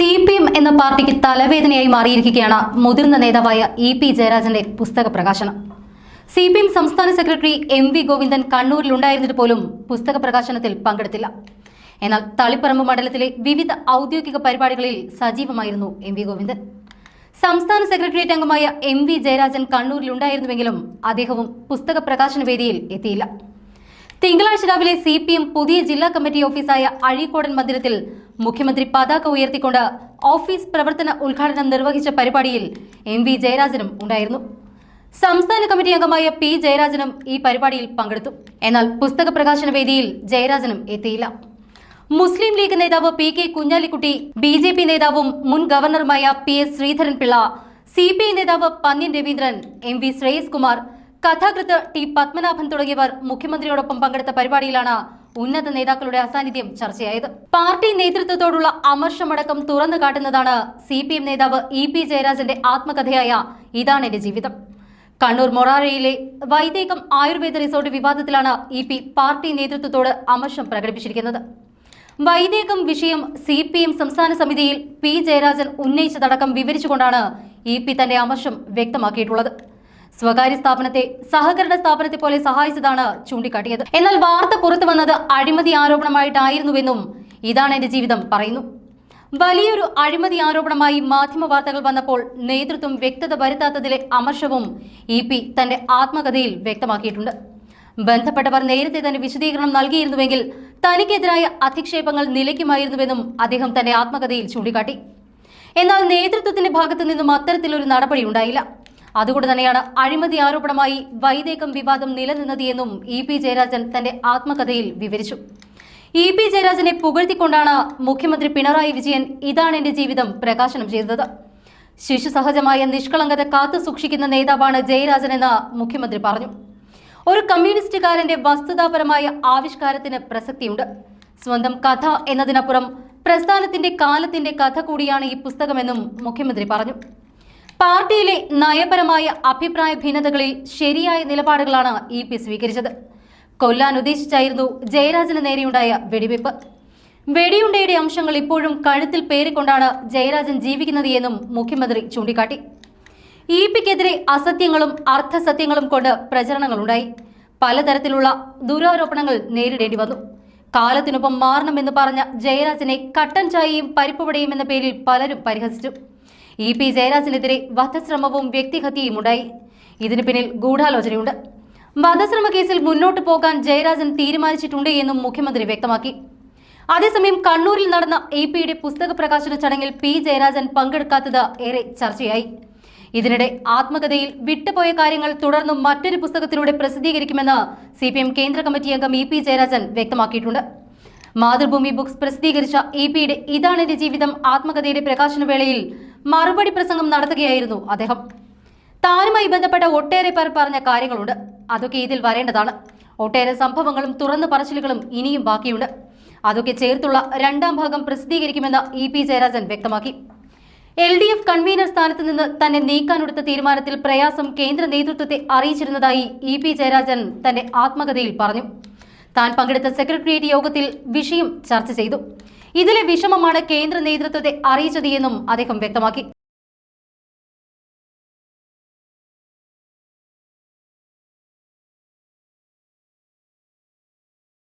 C P M എന്ന പാർട്ടിക്ക് തലവേദനയായി മാറിയിരിക്കുകയാണ് മുതിർന്ന നേതാവായ ഇ പി ജയരാജന്റെ പുസ്തക പ്രകാശനം. സി പി എം സംസ്ഥാന സെക്രട്ടറി എം വി ഗോവിന്ദൻ കണ്ണൂരിലുണ്ടായിരുന്നിട്ട് പോലും പുസ്തക പ്രകാശനത്തിൽ പങ്കെടുത്തില്ല. എന്നാൽ തളിപ്പറമ്പ് മണ്ഡലത്തിലെ വിവിധ ഔദ്യോഗിക പരിപാടികളിൽ സജീവമായിരുന്നു എം വി ഗോവിന്ദൻ. സംസ്ഥാന സെക്രട്ടേറിയറ്റ് അംഗമായ എം വി ജയരാജൻ കണ്ണൂരിലുണ്ടായിരുന്നുവെങ്കിലും അദ്ദേഹവും പുസ്തക പ്രകാശന വേദിയിൽ എത്തിയില്ല. തിങ്കളാഴ്ച രാവിലെ സി പി എം പുതിയ ജില്ലാ കമ്മിറ്റി ഓഫീസായ അഴീക്കോടൻ മന്ദിരത്തിൽ മുഖ്യമന്ത്രി പതാക ഉയർത്തിക്കൊണ്ട് ഓഫീസ് പ്രവർത്തന ഉദ്ഘാടനം നിർവഹിച്ച പരിപാടിയിൽ എം വി ജയരാജനും ഉണ്ടായിരുന്നു. സംസ്ഥാന കമ്മിറ്റി അംഗമായ പി ജയരാജനും ഈ പരിപാടിയിൽ പങ്കെടുത്തു. എന്നാൽ പുസ്തക പ്രകാശന വേദിയിൽ ജയരാജനും എത്തിയില്ല. മുസ്ലിം ലീഗ് നേതാവ് P K Kunhalikutty B J P നേതാവും മുൻ ഗവർണറുമായ P S Sreedharanpillai C P I നേതാവ് പന്ന്യൻ രവീന്ദ്രൻ എം വി ശ്രേയസ് കുമാർ കഥാകൃത്ത് ടി പത്മനാഭൻ തുടങ്ങിയവർ മുഖ്യമന്ത്രിയോടൊപ്പം പങ്കെടുത്ത പരിപാടിയിലാണ് ഉന്നത നേതാക്കളുടെ അസാന്നിധ്യം ചർച്ചയായത്. പാർട്ടി നേതൃത്വത്തോടുള്ള അമർഷമടക്കം തുറന്നു കാട്ടുന്നതാണ് സി പി എം നേതാവ് ഇ പി ജയരാജന്റെ ആത്മകഥയായ ഇതാണ് എന്റെ ജീവിതം. കണ്ണൂർ മൊറാരയിലെ വൈദേകം ആയുർവേദ റിസോർട്ട് വിവാദത്തിലാണ് ഇ പി പാർട്ടി നേതൃത്വത്തോട് അമർഷം പ്രകടിപ്പിച്ചിരിക്കുന്നത്. വൈദേകം വിഷയം സി പി എം സംസ്ഥാന സമിതിയിൽ പി ജയരാജൻ ഉന്നയിച്ചതടക്കം വിവരിച്ചുകൊണ്ടാണ് ഇ പി തന്റെ അമർഷം വ്യക്തമാക്കിയിട്ടുള്ളത്. സ്വകാര്യ സ്ഥാപനത്തെ സഹകരണ സ്ഥാപനത്തെ പോലെ സഹായിച്ചതാണ് ചൂണ്ടിക്കാട്ടിയത്. എന്നാൽ വാർത്ത പുറത്തു വന്നത് അഴിമതി ആരോപണമായിട്ടായിരുന്നുവെന്നും ഇതാണ് എന്റെ ജീവിതം പറയുന്നു. വലിയൊരു അഴിമതി ആരോപണമായി മാധ്യമ വാർത്തകൾ വന്നപ്പോൾ നേതൃത്വം വ്യക്തത വരുത്താത്തതിലെ അമർഷവും ഇ പി തന്റെ ആത്മകഥയിൽ വ്യക്തമാക്കിയിട്ടുണ്ട്. ബന്ധപ്പെട്ടവർ നേരത്തെ തന്നെ വിശദീകരണം നൽകിയിരുന്നുവെങ്കിൽ തനിക്കെതിരായ അധിക്ഷേപങ്ങൾ നിലയ്ക്കുമായിരുന്നുവെന്നും അദ്ദേഹം തന്റെ ആത്മകഥയിൽ ചൂണ്ടിക്കാട്ടി. എന്നാൽ നേതൃത്വത്തിന്റെ ഭാഗത്തു നിന്നും അത്തരത്തിലൊരു നടപടി ഉണ്ടായില്ല. അതുകൊണ്ട് തന്നെയാണ് അഴിമതി ആരോപണമായി വൈദേകം വിവാദം നിലനിന്നത് എന്നും ഇ പി ജയരാജൻ തന്റെ ആത്മകഥയിൽ വിവരിച്ചു. ഇ പി ജയരാജനെ പുകഴ്ത്തിക്കൊണ്ടാണ് മുഖ്യമന്ത്രി പിണറായി വിജയൻ ഇതാണ് എന്റെ ജീവിതം പ്രകാശനം ചെയ്തത്. ശിശു സഹജമായ നിഷ്കളങ്കത കാത്തു സൂക്ഷിക്കുന്ന നേതാവാണ് ജയരാജനെന്ന് മുഖ്യമന്ത്രി പറഞ്ഞു. ഒരു കമ്മ്യൂണിസ്റ്റുകാരന്റെ വസ്തുതാപരമായ ആവിഷ്കാരത്തിന് പ്രസക്തിയുണ്ട്. സ്വന്തം കഥ എന്നതിനപ്പുറം പ്രസ്ഥാനത്തിന്റെ കാലത്തിന്റെ കഥ കൂടിയാണ് ഈ പുസ്തകമെന്നും മുഖ്യമന്ത്രി പറഞ്ഞു. പാർട്ടിയിലെ നയപരമായ അഭിപ്രായ ഭിന്നതകളിൽ ശരിയായ നിലപാടുകളാണ് ഇ പി സ്വീകരിച്ചത്. കൊല്ലാൻ ഉദ്ദേശിച്ചായിരുന്നു ജയരാജന് നേരെയുണ്ടായ വെടിവെപ്പ്. വെടിയുണ്ടയുടെ അംശങ്ങൾ ഇപ്പോഴും കഴുത്തിൽ പേരിക്കൊണ്ടാണ് ജയരാജൻ ജീവിക്കുന്നത് എന്നും മുഖ്യമന്ത്രി ചൂണ്ടിക്കാട്ടി. ഇ പിക്കെതിരെ അസത്യങ്ങളും അർത്ഥസത്യങ്ങളും കൊണ്ട് പ്രചരണങ്ങളുണ്ടായി. പലതരത്തിലുള്ള ദുരാരോപണങ്ങൾ നേരിടേണ്ടി വന്നു. കാലത്തിനൊപ്പം മാറണമെന്ന് പറഞ്ഞ ജയരാജനെ കട്ടൻ ചായയും പരിപ്പുവടയും എന്ന പേരിൽ പലരും പരിഹസിച്ചു. ഇ പി ജയരാജനെതിരെ വധശ്രമവും വ്യക്തിഹത്യയും ഉണ്ടായി ഇതിന് പിന്നിൽ ഗൂഢാലോചനയുണ്ട്. വധശ്രമ കേസിൽ മുന്നോട്ട് പോകാൻ ജയരാജൻ തീരുമാനിച്ചിട്ടുണ്ട് എന്നും മുഖ്യമന്ത്രി വ്യക്തമാക്കി. അതേസമയം കണ്ണൂരിൽ നടന്ന എ പിയുടെ പുസ്തക പ്രകാശന ചടങ്ങിൽ പി ജയരാജൻ പങ്കെടുക്കാത്തത് ഏറെ ചർച്ചയായി. ഇതിനിടെ ആത്മകഥയിൽ വിട്ടുപോയ കാര്യങ്ങൾ തുടർന്നും മറ്റൊരു പുസ്തകത്തിലൂടെ പ്രസിദ്ധീകരിക്കുമെന്ന് സി പി എം കേന്ദ്ര കമ്മിറ്റി അംഗം ഇ പി ജയരാജൻ വ്യക്തമാക്കിയിട്ടുണ്ട്. മാതൃഭൂമി ബുക്സ് പ്രസിദ്ധീകരിച്ച ഇ പിയുടെ ഇതാണ് എന്റെ ജീവിതം ആത്മകഥയുടെ പ്രകാശന വേളയിൽ മറുപടി പ്രസംഗം നടത്തുകയായിരുന്നു അദ്ദേഹം. താനുമായി ബന്ധപ്പെട്ട ഒട്ടേറെ പേർ പറഞ്ഞ കാര്യങ്ങളുണ്ട്. അതൊക്കെ ഇതിൽ വരേണ്ടതാണ്. ഒട്ടേറെ സംഭവങ്ങളും തുറന്നു പറച്ചിലുകളും ഇനിയും ബാക്കിയുണ്ട്. അതൊക്കെ ചേർത്തുള്ള രണ്ടാം ഭാഗം പ്രസിദ്ധീകരിക്കുമെന്ന് ഇ പി ജയരാജൻ വ്യക്തമാക്കി. എൽ ഡി എഫ് കൺവീനർ സ്ഥാനത്ത് നിന്ന് തന്നെ നീക്കാനെടുത്ത തീരുമാനത്തിൽ പ്രയാസം കേന്ദ്ര നേതൃത്വത്തെ അറിയിച്ചിരുന്നതായി ഇ പി ജയരാജൻ തന്റെ ആത്മകഥയിൽ പറഞ്ഞു. താൻ പങ്കെടുത്ത സെക്രട്ടേറിയറ്റ് യോഗത്തിൽ വിഷയം ചർച്ച ചെയ്തു. ഇതിലെ വിഷമമാണ് കേന്ദ്ര നേതൃത്വത്തെ അറിയിച്ചത് എന്നും അദ്ദേഹം വ്യക്തമാക്കി.